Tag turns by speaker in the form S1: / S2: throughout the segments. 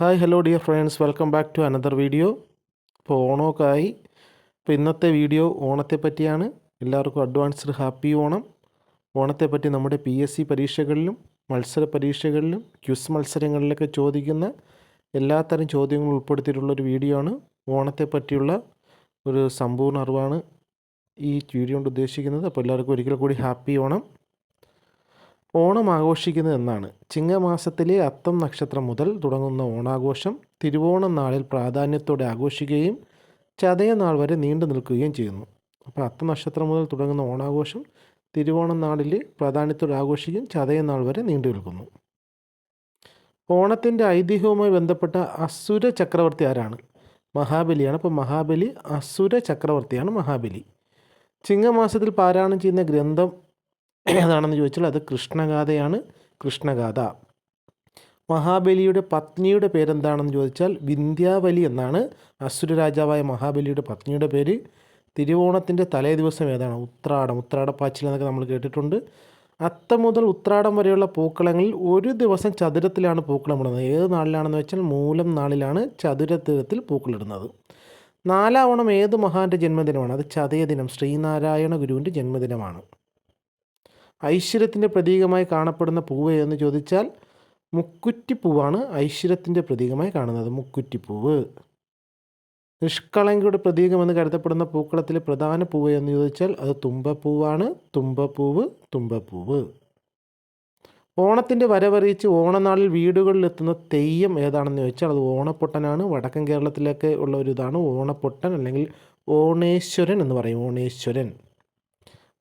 S1: Hi hello dear friends welcome back to another video ഇപ്പോൾ ഓണമൊക്കെ ആയി. അപ്പോൾ ഇന്നത്തെ വീഡിയോ ഓണത്തെ പറ്റിയാണ്. എല്ലാവർക്കും അഡ്വാൻസ്ഡ് ഹാപ്പി ഓണം. ഓണത്തെ പറ്റി നമ്മുടെ പി എസ് സി പരീക്ഷകളിലും മത്സര പരീക്ഷകളിലും ക്യുസ് മത്സരങ്ങളിലൊക്കെ ചോദിക്കുന്ന എല്ലാത്തരം ചോദ്യങ്ങളും ഉൾപ്പെടുത്തിയിട്ടുള്ളൊരു വീഡിയോ ആണ്. ഓണത്തെ പറ്റിയുള്ള ഒരു സമ്പൂർണ അറിവാണ് ഈ വീഡിയോ കൊണ്ട് ഉദ്ദേശിക്കുന്നത്. അപ്പോൾ എല്ലാവർക്കും ഒരിക്കൽ കൂടി ഹാപ്പി ഓണം. ഓണം ആഘോഷിക്കുന്നത് എന്നാണ് ചിങ്ങമാസത്തിലെ അത്തം നക്ഷത്രം മുതൽ തുടങ്ങുന്ന ഓണാഘോഷം തിരുവോണം നാളിൽ പ്രാധാന്യത്തോടെ ആഘോഷിക്കുകയും ചതയ നാൾ വരെ നീണ്ടു നിൽക്കുകയും ചെയ്യുന്നു. അപ്പോൾ അത്തം നക്ഷത്രം മുതൽ തുടങ്ങുന്ന ഓണാഘോഷം തിരുവോണം നാളിൽ പ്രാധാന്യത്തോടെ ആഘോഷിക്കുകയും ചതയ നാൾ വരെ നീണ്ടു നിൽക്കുന്നു. ഓണത്തിന്റെ ഐതിഹ്യവുമായി ബന്ധപ്പെട്ട അസുര ചക്രവർത്തി ആരാണ്? മഹാബലിയാണ്. അപ്പോൾ മഹാബലി അസുര ചക്രവർത്തിയാണ് മഹാബലി. ചിങ്ങമാസത്തിൽ പാരായണം ചെയ്യുന്ന ഗ്രന്ഥം ഏതാണെന്ന് ചോദിച്ചാൽ അത് കൃഷ്ണഗാഥയാണ്. കൃഷ്ണഗാഥ. മഹാബലിയുടെ പത്നിയുടെ പേരെന്താണെന്ന് ചോദിച്ചാൽ വിന്ധ്യാവലി എന്നാണ്. അസുര രാജാവായ മഹാബലിയുടെ പത്നിയുടെ പേര്. തിരുവോണത്തിന്റെ തലേ ദിവസം ഏതാണ്? ഉത്രാടം. ഉത്രാടപ്പാച്ചിൽ എന്നൊക്കെ നമ്മൾ കേട്ടിട്ടുണ്ട്. അത്തം മുതൽ ഉത്രാടം വരെയുള്ള പൂക്കളങ്ങളിൽ ഒരു ദിവസം ചതുരത്തിലാണ് പൂക്കളമിടുന്നത് ഏത് നാളിലാണെന്ന് വെച്ചാൽ മൂലം നാളിലാണ് ചതുരത്തിരത്തിൽ പൂക്കളിടുന്നത്. നാലാവണം ഏത് മഹാന്റെ ജന്മദിനമാണ്? അത് ചതയ ദിനം. ശ്രീനാരായണ ഗുരുവിന്റെ ജന്മദിനമാണ്. ഐശ്വര്യത്തിന്റെ പ്രതീകമായി കാണപ്പെടുന്ന പൂവ് എന്ന് ചോദിച്ചാൽ മുക്കുറ്റിപ്പൂവാണ് ഐശ്വര്യത്തിന്റെ പ്രതീകമായി കാണുന്നത് മുക്കുറ്റിപ്പൂവ്. നിഷ്കളങ്കയുടെ പ്രതീകമെന്ന് കരുതപ്പെടുന്ന പൂക്കളത്തിലെ പ്രധാന പൂവ് എന്ന് ചോദിച്ചാൽ അത് തുമ്പപ്പൂവാണ് തുമ്പപ്പൂവ് തുമ്പപ്പൂവ്. ഓണത്തിന്റെ വരവറിയിച്ച് ഓണനാളിൽ വീടുകളിലെത്തുന്ന തെയ്യം ഏതാണെന്ന് ചോദിച്ചാൽ അത് ഓണപ്പൊട്ടനാണ്. വടക്കൻ കേരളത്തിലൊക്കെ ഉള്ള ഒരു ഇതാണ് ഓണപ്പൊട്ടൻ അല്ലെങ്കിൽ ഓണേശ്വരൻ എന്ന് പറയും ഓണേശ്വരൻ.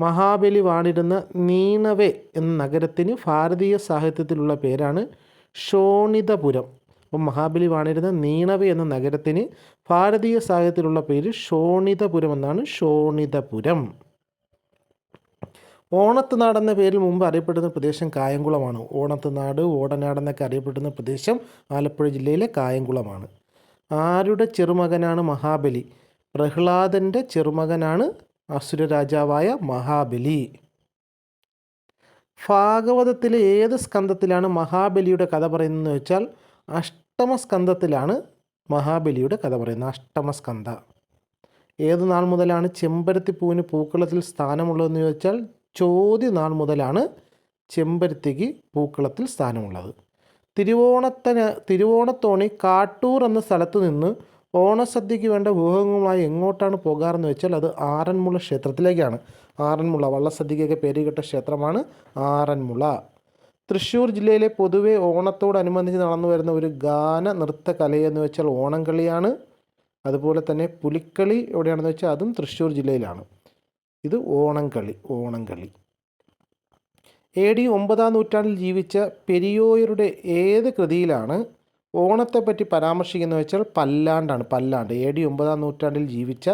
S1: മഹാബലി വാണിരുന്ന നീണവേ എന്ന നഗരത്തിന് ഭാരതീയ സാഹിത്യത്തിലുള്ള പേരാണ് ഷോണിതപുരം. അപ്പം മഹാബലി വാണിരുന്ന നീണവേ എന്ന നഗരത്തിന് ഭാരതീയ സാഹിത്യത്തിലുള്ള പേര് ഷോണിതപുരം എന്നാണ് ഷോണിതപുരം. ഓണത്തുനാട് എന്ന പേരിൽ മുമ്പ് അറിയപ്പെടുന്ന പ്രദേശം കായംകുളമാണ്. ഓണത്തുനാട് ഓടനാട് എന്നൊക്കെ അറിയപ്പെടുന്ന പ്രദേശം ആലപ്പുഴ ജില്ലയിലെ കായംകുളമാണ്. ആരുടെ ചെറുമകനാണ് മഹാബലി? പ്രഹ്ലാദന്റെ ചെറുമകനാണ് അസുര രാജാവായ മഹാബലി. ഭാഗവതത്തിലെ ഏത് സ്കന്ധത്തിലാണ് മഹാബലിയുടെ കഥ പറയുന്നതെന്ന് വെച്ചാൽ അഷ്ടമസ്കന്ധത്തിലാണ് മഹാബലിയുടെ കഥ പറയുന്നത്. അഷ്ടമസ്കന്ധ. ഏത് നാൾ മുതലാണ് ചെമ്പരത്തി പൂവിന് പൂക്കളത്തിൽ സ്ഥാനമുള്ളതെന്ന് ചോദിച്ചാൽ ചോദ്യ നാൾ മുതലാണ് ചെമ്പരത്തിക്ക് പൂക്കളത്തിൽ സ്ഥാനമുള്ളത്. തിരുവോണത്തിന് തിരുവോണത്തോണി കാട്ടൂർ എന്ന സ്ഥലത്ത് നിന്ന് ഓണസദ്യക്ക് വേണ്ട വിഭവങ്ങളുമായി എങ്ങോട്ടാണ് പോകാറെന്ന് വെച്ചാൽ അത് ആറന്മുള ക്ഷേത്രത്തിലേക്കാണ്. ആറന്മുള വള്ളസദ്യക്കൊക്കെ പേരുകെട്ട ക്ഷേത്രമാണ് ആറന്മുള. തൃശ്ശൂർ ജില്ലയിലെ പൊതുവെ ഓണത്തോടനുബന്ധിച്ച് നടന്നു വരുന്ന ഒരു ഗാന നൃത്ത കലയെന്ന് വെച്ചാൽ ഓണംകളിയാണ്. അതുപോലെ തന്നെ പുലിക്കളി എവിടെയാണെന്ന് വെച്ചാൽ അതും തൃശ്ശൂർ ജില്ലയിലാണ്. ഇത് ഓണംകളി ഓണംകളി. എ ഡി ഒമ്പതാം നൂറ്റാണ്ടിൽ ജീവിച്ച പെരിയോയരുടെ ഏത് കൃതിയിലാണ് ഓണത്തെപ്പറ്റി പരാമർശിക്കുന്നത് വെച്ചാൽ പല്ലാണ്ടാണ് പല്ലാണ്ട്. എ ഡി ഒമ്പതാം നൂറ്റാണ്ടിൽ ജീവിച്ച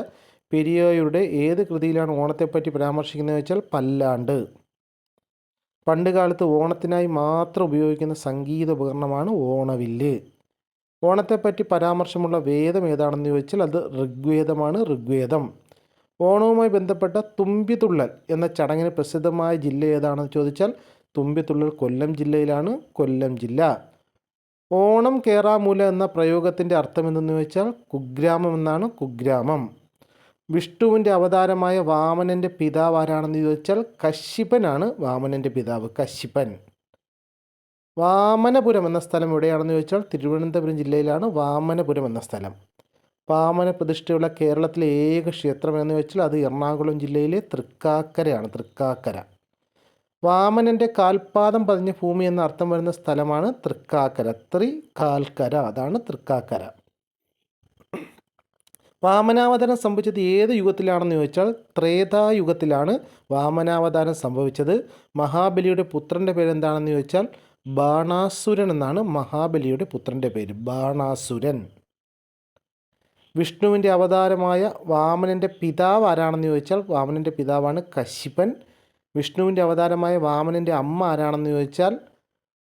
S1: പെരിയോയുടെ ഏത് കൃതിയിലാണ് ഓണത്തെപ്പറ്റി പരാമർശിക്കുന്നത് വെച്ചാൽ പല്ലാണ്ട്. പണ്ടുകാലത്ത് ഓണത്തിനായി മാത്രം ഉപയോഗിക്കുന്ന സംഗീത ഉപകരണമാണ് ഓണവില്ല്. ഓണത്തെപ്പറ്റി പരാമർശമുള്ള വേദം ഏതാണെന്ന് ചോദിച്ചാൽ അത് ഋഗ്വേദമാണ് ഋഗ്വേദം. ഓണവുമായി ബന്ധപ്പെട്ട തുമ്പിതുള്ളൽ എന്ന ചടങ്ങിന് പ്രസിദ്ധമായ ജില്ല ഏതാണെന്ന് ചോദിച്ചാൽ തുമ്പിത്തുള്ളൽ കൊല്ലം ജില്ലയിലാണ് കൊല്ലം ജില്ല. ഓണം കേറാമൂല എന്ന പ്രയോഗത്തിന്റെ അർത്ഥം എന്തെന്ന് വെച്ചാൽ കുഗ്രാമം. എന്നാണ് കുഗ്രാമം വിഷ്ണുവിന്റെ അവതാരമായ വാമനന്റെ പിതാവ് ആരാണെന്ന് ചോദിച്ചാൽ കശ്യപനാണ് വാമനന്റെ പിതാവ് കശ്യപൻ. വാമനപുരം എന്ന സ്ഥലം എവിടെയാണെന്ന് ചോദിച്ചാൽ തിരുവനന്തപുരം ജില്ലയിലാണ് വാമനപുരം എന്ന സ്ഥലം. വാമന പ്രതിഷ്ഠയുള്ള കേരളത്തിലെ ഏക ക്ഷേത്രം എന്ന് വെച്ചാൽ അത് എറണാകുളം ജില്ലയിലെ തൃക്കാക്കരയാണ് തൃക്കാക്കര. വാമനന്റെ കാൽപാദം പതിഞ്ഞ ഭൂമി എന്ന അർത്ഥം വരുന്ന സ്ഥലമാണ് തൃക്കാക്കര. ത്രി കാൽക്കര അതാണ് തൃക്കാക്കര. വാമനാവതാരം സംഭവിച്ചത് ഏത് യുഗത്തിലാണെന്ന് ചോദിച്ചാൽ ത്രേതായുഗത്തിലാണ് വാമനാവതാരം സംഭവിച്ചത്. മഹാബലിയുടെ പുത്രന്റെ പേര് എന്താണെന്ന് ചോദിച്ചാൽ ബാണാസുരൻ എന്നാണ് മഹാബലിയുടെ പുത്രന്റെ പേര്. ബാണാസുരൻ. വിഷ്ണുവിന്റെ അവതാരമായ വാമനന്റെ പിതാവ് ആരാണെന്ന് ചോദിച്ചാൽ വാമനന്റെ പിതാവാണ് കശ്യപൻ വിഷ്ണുവിന്റെ അവതാരമായ വാമനന്റെ അമ്മ ആരാണെന്ന് ചോദിച്ചാൽ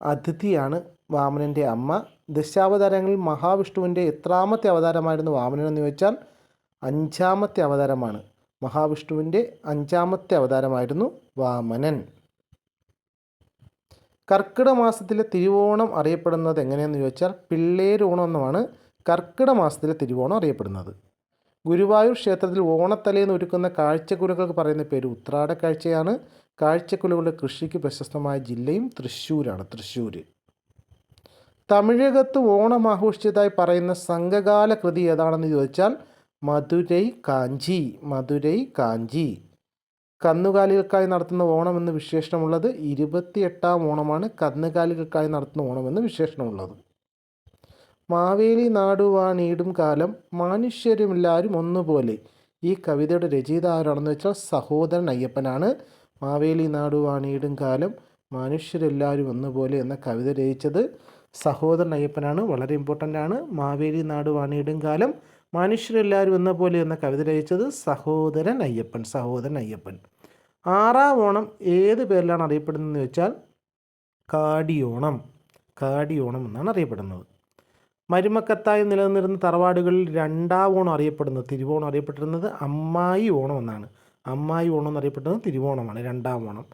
S1: അതിഥിയാണ് വാമനന്റെ അമ്മ. ദശാവതാരങ്ങളിൽ മഹാവിഷ്ണുവിന്റെ എത്രാമത്തെ അവതാരമായിരുന്നു വാമനൻ എന്ന് ചോദിച്ചാൽ അഞ്ചാമത്തെ അവതാരമാണ്. മഹാവിഷ്ണുവിന്റെ അഞ്ചാമത്തെ അവതാരമായിരുന്നു വാമനൻ. കർക്കിട മാസത്തിലെ തിരുവോണം അറിയപ്പെടുന്നത് എങ്ങനെയെന്ന് ചോദിച്ചാൽ പിള്ളേരോണം എന്നുമാണ് കർക്കിട മാസത്തിലെ തിരുവോണം അറിയപ്പെടുന്നത്. ഗുരുവായൂർ ക്ഷേത്രത്തിൽ ഓണത്തലേന്ന് ഒരുക്കുന്ന കാഴ്ചക്കുലകൾക്ക് പറയുന്ന പേര് ഉത്രാട കാഴ്ചയാണ്. കാഴ്ചക്കുലകളുടെ കൃഷിക്ക് പ്രശസ്തമായ ജില്ലയും തൃശ്ശൂരാണ്. തൃശ്ശൂർ തമിഴകത്ത് ഓണം ആഘോഷിച്ചതായി പറയുന്ന സംഘകാല കൃതി ഏതാണെന്ന് ചോദിച്ചാൽ മധുരൈ കാഞ്ചി മധുരൈ കാഞ്ചി. കന്നുകാലികൾക്കായി നടത്തുന്ന ഓണം എന്ന് വിശേഷണമുള്ളത് ഇരുപത്തിയെട്ടാം ഓണമാണ്. കന്നുകാലികൾക്കായി നടത്തുന്ന ഓണം എന്ന് വിശേഷണമുള്ളത്. മാവേലി നാടുവാണീടും കാലം മനുഷ്യരുമെല്ലാവരും ഒന്നുപോലെ. ഈ കവിതയുടെ രചയിത ആരാണെന്ന് വെച്ചാൽ സഹോദരൻ അയ്യപ്പനാണ്. മാവേലി നാടുവാണീടും കാലം മനുഷ്യരെല്ലാവരും ഒന്നുപോലെ എന്ന കവിത രചിച്ചത് സഹോദരൻ അയ്യപ്പനാണ്. വളരെ ഇമ്പോർട്ടന്റ് ആണ്. മാവേലി നാടുവാണീടും കാലം മനുഷ്യരെല്ലാവരും എന്ന പോലെ എന്ന കവിത രചിച്ചത് സഹോദരൻ അയ്യപ്പൻ സഹോദരൻ അയ്യപ്പൻ. ആറാം ഓണം ഏത് പേരിലാണ് അറിയപ്പെടുന്നതെന്ന് വെച്ചാൽ കാടിയോണം. കാടിയോണം എന്നാണ് അറിയപ്പെടുന്നത്. മരുമക്കത്തായി നിലനിന്നിരുന്ന തറവാടുകളിൽ രണ്ടാം ഓണം അറിയപ്പെടുന്നത് തിരുവോണം അറിയപ്പെട്ടിരുന്നത് അമ്മായി ഓണം എന്നാണ്. അമ്മായി ഓണം എന്നറിയപ്പെടുന്നത് തിരുവോണമാണ് രണ്ടാം ഓണം.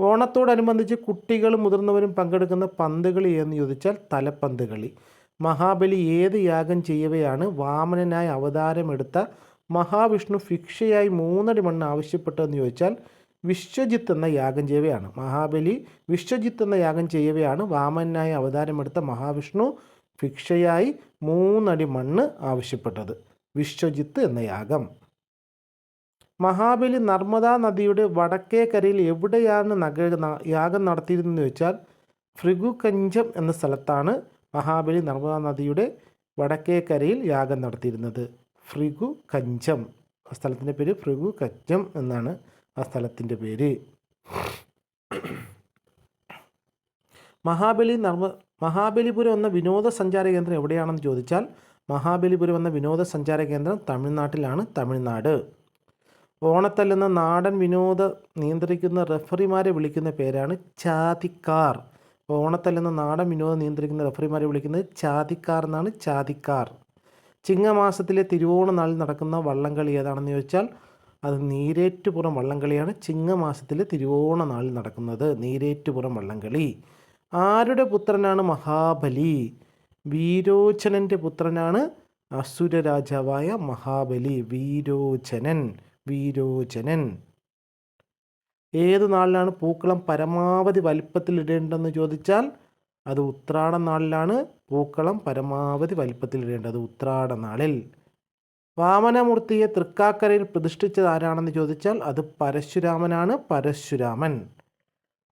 S1: ഓണത്തോടനുബന്ധിച്ച് കുട്ടികളും മുതിർന്നവരും പങ്കെടുക്കുന്ന പന്ത് കളി എന്ന് ചോദിച്ചാൽ തലപ്പന്ത് കളി മഹാബലി ഏത് യാഗം ചെയ്യവെയാണ് വാമനനായി അവതാരമെടുത്ത മഹാവിഷ്ണു ഭിക്ഷയായി മൂന്നടി മണ്ണ് ആവശ്യപ്പെട്ടതെന്ന് ചോദിച്ചാൽ വിശ്വജിത്ത് എന്ന യാഗം ചെയ്യവയാണ്. മഹാബലി വിശ്വജിത്ത് എന്ന യാഗം ചെയ്യവെയാണ് വാമനായി അവതാരമെടുത്ത മഹാവിഷ്ണു ഭിക്ഷയായി മൂന്നടി മണ്ണ് ആവശ്യപ്പെട്ടത്. വിശ്വജിത്ത് എന്ന യാഗം. മഹാബലി നർമ്മദാ നദിയുടെ വടക്കേ കരയിൽ എവിടെയാണ് നഗ യാഗം നടത്തിയിരുന്നതെന്ന് വെച്ചാൽ ഭൃഗുകഞ്ചം എന്ന സ്ഥലത്താണ് മഹാബലി നർമ്മദാ നദിയുടെ വടക്കേ കരയിൽ യാഗം നടത്തിയിരുന്നത്. ഭൃഗു കഞ്ചം ആ സ്ഥലത്തിന്റെ പേര് ഭൃഗു കഞ്ചം എന്നാണ് ആ സ്ഥലത്തിന്റെ പേര്. മഹാബലി നർമ്മ മഹാബലിപുരം എന്ന വിനോദസഞ്ചാര കേന്ദ്രം എവിടെയാണെന്ന് ചോദിച്ചാൽ മഹാബലിപുരം എന്ന വിനോദസഞ്ചാര കേന്ദ്രം തമിഴ്നാട്ടിലാണ് തമിഴ്നാട്. ഓണത്തല്ലെന്ന നാടൻ വിനോദ നിയന്ത്രിക്കുന്ന റെഫറിമാരെ വിളിക്കുന്ന പേരാണ് ചാതിക്കാർ. ഓണത്തല്ലെന്ന നാടൻ വിനോദം നിയന്ത്രിക്കുന്ന റെഫറിമാരെ വിളിക്കുന്നത് ചാതിക്കാർ എന്നാണ് ചാതിക്കാർ. ചിങ്ങമാസത്തിലെ തിരുവോണ നാളിൽ നടക്കുന്ന വള്ളംകളി ഏതാണെന്ന് ചോദിച്ചാൽ അത് നീരേറ്റുപുറം വള്ളംകളിയാണ് ചിങ്ങമാസത്തിലെ തിരുവോണ നാളിൽ നടക്കുന്നത് നീരേറ്റുപുറം വള്ളംകളി. ആരുടെ പുത്രനാണ് മഹാബലി? വീരോചനന്റെ പുത്രനാണ് അസുര രാജാവായ മഹാബലി. വീരോചനൻ വീരോചനൻ. ഏത് നാളിലാണ് പൂക്കളം പരമാവധി വലിപ്പത്തിൽ ഇടേണ്ടതെന്ന് ചോദിച്ചാൽ അത് ഉത്രാട നാളിലാണ് പൂക്കളം പരമാവധി വലിപ്പത്തിൽ ഇടേണ്ടത്. ഉത്രാട നാളിൽ. വാമനമൂർത്തിയെ തൃക്കാക്കരയിൽ പ്രതിഷ്ഠിച്ചത് ആരാണെന്ന് ചോദിച്ചാൽ അത് പരശുരാമനാണ്. പരശുരാമൻ.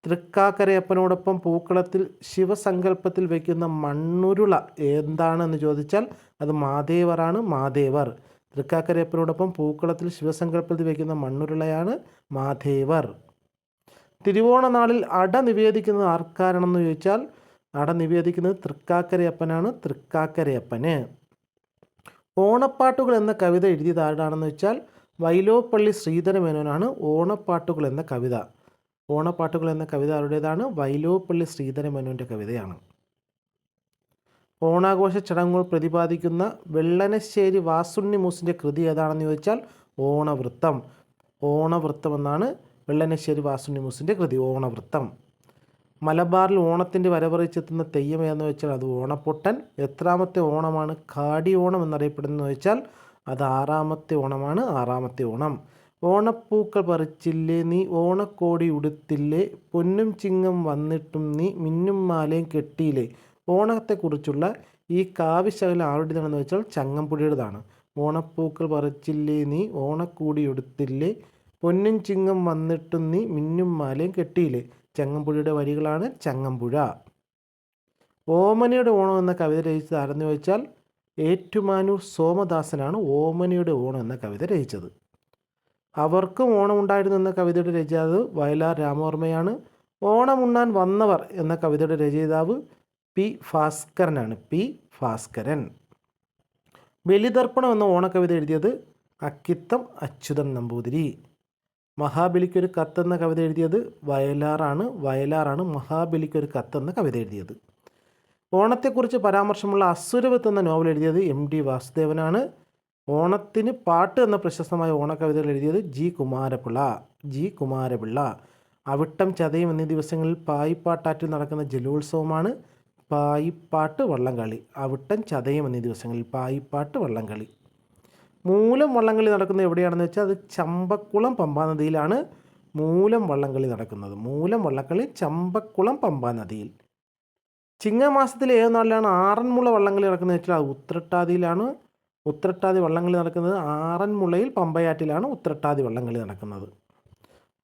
S1: തൃക്കാക്കരയപ്പനോടൊപ്പം പൂക്കളത്തിൽ ശിവസങ്കല്പത്തിൽ വയ്ക്കുന്ന മണ്ണുരുള എന്താണെന്ന് ചോദിച്ചാൽ അത് മാദേവറാണ് മാദേവർ തൃക്കാക്കരയപ്പനോടൊപ്പം പൂക്കളത്തിൽ ശിവസങ്കല്പത്തിൽ വയ്ക്കുന്ന മണ്ണുരുളയാണ് മാധേവർ. തിരുവോണ നാളിൽ അട നിവേദിക്കുന്നത് ആർക്കാരാണെന്ന് ചോദിച്ചാൽ അട നിവേദിക്കുന്നത് തൃക്കാക്കരയപ്പനാണ് തൃക്കാക്കരയപ്പന്. ഓണപ്പാട്ടുകൾ എന്ന കവിത എഴുതിയത് ആരാണെന്ന് വെച്ചാൽ വൈലോപ്പള്ളി ശ്രീധരമേനോനാണ് ഓണപ്പാട്ടുകൾ എന്ന കവിത. ഓണപ്പാട്ടുകൾ എന്ന കവിത ആരുടേതാണ്? വൈലോപ്പള്ളി ശ്രീധരമേനോന്റെ കവിതയാണ്. ഓണാഘോഷ ചടങ്ങുകൾ പ്രതിപാദിക്കുന്ന വെള്ളനശ്ശേരി വാസുണ്ണി മൂസിന്റെ കൃതി ഏതാണെന്ന് ചോദിച്ചാൽ ഓണവൃത്തം. ഓണവൃത്തം എന്നാണ് വെള്ളനശ്ശേരി വാസുണ്ണി മൂസിന്റെ കൃതി ഓണവൃത്തം. മലബാറിൽ ഓണത്തിന്റെ വരവറിച്ചെത്തുന്ന തെയ്യം ഏതെന്ന് വെച്ചാൽ അത് ഓണപ്പൊട്ടൻ. എത്രാമത്തെ ഓണമാണ് കാടി ഓണം എന്നറിയപ്പെടുന്നതെന്ന് വെച്ചാൽ അത് ആറാമത്തെ ഓണമാണ് ആറാമത്തെ ഓണം. ഓണപ്പൂക്കൾ പറിച്ചില്ലേ നീ? ഓണക്കോടി ഉടുത്തില്ലേ? പൊന്നും ചിങ്ങം വന്നിട്ടും നീ മിന്നും മാലയും കെട്ടിയില്ലേ? ഓണത്തെക്കുറിച്ചുള്ള ഈ കാവ്യശകലം ആരുടേതാണെന്ന് വെച്ചാൽ ചങ്ങമ്പുഴയുടേതാണ് ഓണപ്പൂക്കൾ പറിച്ചില്ലേ നീ? ഓണക്കൂടി ഉടുത്തില്ലേ? പൊന്നും ചിങ്ങം വന്നിട്ടും നീ മിന്നും മാലയും കെട്ടിയില്ലേ? ചങ്ങമ്പുഴയുടെ വരികളാണ് ചങ്ങമ്പുഴ. ഓമനയുടെ ഓണം എന്ന കവിത രചിച്ചത് ആരെന്ന് ചോദിച്ചാൽ ഏറ്റുമാനൂർ സോമദാസനാണ് ഓമനയുടെ ഓണം എന്ന കവിത രചിച്ചത്. അവർക്കും ഓണം ഉണ്ടായിരുന്നു എന്ന കവിതയുടെ രചയിതാവ് വയലാർ രാമവർമ്മയാണ്. ഓണം ഉണ്ണാൻ വന്നവർ എന്ന കവിതയുടെ രചയിതാവ് പി ഭാസ്കരനാണ്. പി ഭാസ്കരൻ. ബലിതർപ്പണം എന്ന ഓണക്കവിത എഴുതിയത് അക്കിത്തം അച്യുതൻ നമ്പൂതിരി. മഹാബലിക്കൊരു കത്തെന്ന കവിത എഴുതിയത് വയലാറാണ്. വയലാറാണ് മഹാബലിക്കൊരു കത്തെന്ന കവിത എഴുതിയത്. ഓണത്തെക്കുറിച്ച് പരാമർശമുള്ള അസുരവത്ത് എന്ന നോവൽ എഴുതിയത് എം ഡി വാസുദേവനാണ്. ഓണത്തിന് പാട്ട് എന്ന പ്രശസ്തമായ ഓണക്കവിതകൾ എഴുതിയത് ജി കുമാരപിള്ള. ജി കുമാരപിള്ള. അവിട്ടം ചതയും എന്നീ ദിവസങ്ങളിൽ പായിപ്പാട്ടാറ്റിൽ നടക്കുന്ന ജലോത്സവമാണ് പായിപ്പാട്ട് വള്ളംകളി. അവിട്ടം ചതയം എന്നീ ദിവസങ്ങളിൽ പായിപ്പാട്ട് വള്ളംകളി. മൂലം വള്ളംകളി നടക്കുന്നത് എവിടെയാണെന്ന് വെച്ചാൽ അത് ചമ്പക്കുളം പമ്പാ നദിയിലാണ് മൂലം വള്ളംകളി നടക്കുന്നത്. മൂലം വള്ളംകളി ചമ്പക്കുളം പമ്പാ നദിയിൽ. ചിങ്ങമാസത്തിൽ ഏത് നാളിലാണ് ആറന്മുള വള്ളംകളി നടക്കുന്നത് വെച്ചാൽ അത് ഉത്രട്ടാതിയിലാണ് ഉത്രട്ടാതി വള്ളംകളി നടക്കുന്നത് ആറന്മുളയിൽ പമ്പയാറ്റിലാണ് ഉത്രട്ടാതി വള്ളംകളി നടക്കുന്നത്.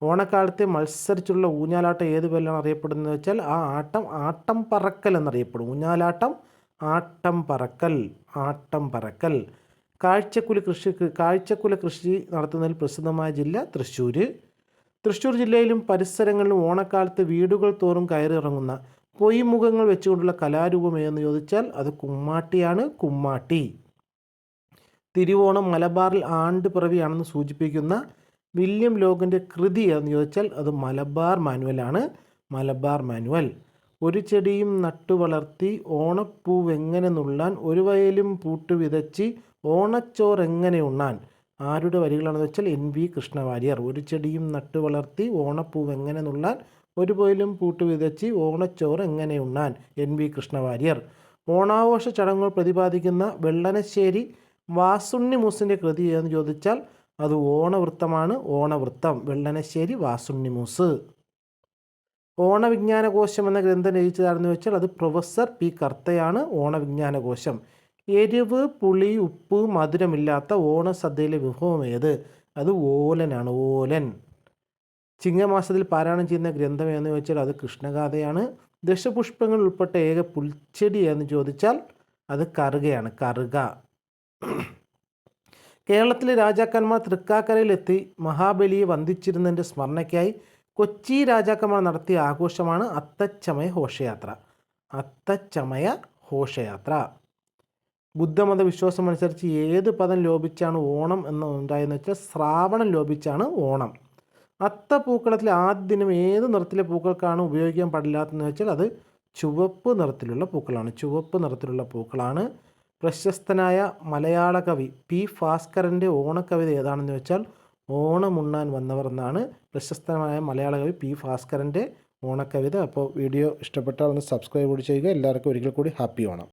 S1: ഓണക്കാലത്തെ മത്സരിച്ചുള്ള ഊഞ്ഞാലാട്ടം ഏത് പേരിലാണ് അറിയപ്പെടുന്നത് വെച്ചാൽ ആ ആട്ടം ആട്ടം പറക്കൽ എന്നറിയപ്പെടും. ഊഞ്ഞാലാട്ടം ആട്ടം പറക്കൽ ആട്ടം പറക്കൽ കാഴ്ചക്കുല കൃഷി കാഴ്ചക്കുല കൃഷി നടത്തുന്നതിൽ പ്രസിദ്ധമായ ജില്ല തൃശ്ശൂർ തൃശ്ശൂർ ജില്ലയിലും പരിസരങ്ങളിലും ഓണക്കാലത്ത് വീടുകൾ തോറും കയറിയിറങ്ങുന്ന പൊയ്മുഖങ്ങൾ വെച്ചുകൊണ്ടുള്ള കലാരൂപം ഏതെന്ന് ചോദിച്ചാൽ അത് കുമ്മാട്ടിയാണ് കുമ്മാട്ടി. തിരുവോണം മലബാറിൽ ആണ്ട് പിറവിയാണെന്ന് സൂചിപ്പിക്കുന്ന വില്യം ലോഗിന്റെ കൃതി എന്ന് ചോദിച്ചാൽ അത് മലബാർ മാനുവലാണ്. മലബാർ മാനുവൽ. ഒരു ചെടിയും നട്ടു വളർത്തി ഓണപ്പൂവ് എങ്ങനെ നുള്ളാൻ ഒരു വയലും പൂട്ട് വിതച്ച് ഓണച്ചോറ് എങ്ങനെ ഉണ്ണാൻ? ആരുടെ വരികളാണെന്ന് വെച്ചാൽ എൻ വി കൃഷ്ണവാര്യർ. ഒരു ചെടിയും നട്ടു വളർത്തി ഓണപ്പൂവ് എങ്ങനെ നുള്ളാൻ ഒരു പോയിലും പൂട്ട് വിതച്ച് ഓണച്ചോറ് എങ്ങനെ ഉണ്ണാൻ? N V Krishna Warrier. ഓണാഘോഷ ചടങ്ങുകൾ പ്രതിപാദിക്കുന്ന വെള്ളനശ്ശേരി വാസുണ്ണി മൂസിന്റെ കൃതി എന്ന് ചോദിച്ചാൽ അത് ഓണവൃത്തമാണ്. ഓണവൃത്തം. വെള്ളനശ്ശേരി വാസുണ്ണി മൂസ്. ഓണവിജ്ഞാനകോശം എന്ന ഗ്രന്ഥം രചിച്ചതാണെന്ന് വെച്ചാൽ അത് പ്രൊഫസർ പി കർത്തയാണ് ഓണവിജ്ഞാനകോശം. എരിവ് പുളി ഉപ്പ് മധുരമില്ലാത്ത ഓണസദ്യയിലെ വിഭവം ഏത്? അത് ഓലനാണ്. ഓലൻ. ചിങ്ങമാസത്തിൽ പാരായണം ചെയ്യുന്ന ഗ്രന്ഥം എന്ന് വെച്ചാൽ അത് കൃഷ്ണഗാഥയാണ്. ദശപുഷ്പങ്ങൾ ഉൾപ്പെട്ട ഏക പുൽച്ചെടി എന്ന് ചോദിച്ചാൽ അത് കറുകയാണ്. കറുക. കേരളത്തിലെ രാജാക്കന്മാർ തൃക്കാക്കരയിലെത്തി മഹാബലിയെ വന്ദിച്ചിരുന്നതിന്റെ സ്മരണയ്ക്കായി കൊച്ചി രാജാക്കന്മാർ നടത്തിയ ആഘോഷമാണ് അത്തച്ചമയ ഘോഷയാത്ര. അത്തച്ചമയ ഘോഷയാത്ര. ബുദ്ധമത വിശ്വാസം അനുസരിച്ച് ഏത് പദം ലോപിച്ചാണ് ഓണം എന്ന് ഉണ്ടായെന്ന് വെച്ചാൽ ശ്രാവണം ലോപിച്ചാണ് ഓണം. അത്ത പൂക്കളത്തിൽ ആദ്യ ദിനം ഏത് നിറത്തിലെ പൂക്കൾക്കാണ് ഉപയോഗിക്കാൻ പാടില്ലാത്തതെന്ന് വെച്ചാൽ അത് ചുവപ്പ് നിറത്തിലുള്ള പൂക്കളാണ്. ചുവപ്പ് നിറത്തിലുള്ള പൂക്കളാണ് പ്രശസ്തനായ മലയാള കവി പി ഭാസ്കരന്റെ ഓണക്കവിത ഏതാണെന്ന് വെച്ചാൽ ഓണമുണ്ണാൻ വന്നവർ എന്നാണ്. പ്രശസ്തമായ മലയാള കവി പി ഭാസ്കരന്റെ ഓണക്കവിത. അപ്പോൾ വീഡിയോ ഇഷ്ടപ്പെട്ടാൽ ഒന്ന് സബ്സ്ക്രൈബ് കൂടി ചെയ്യുക. എല്ലാവർക്കും ഒരിക്കൽ കൂടി ഹാപ്പി ഓണം.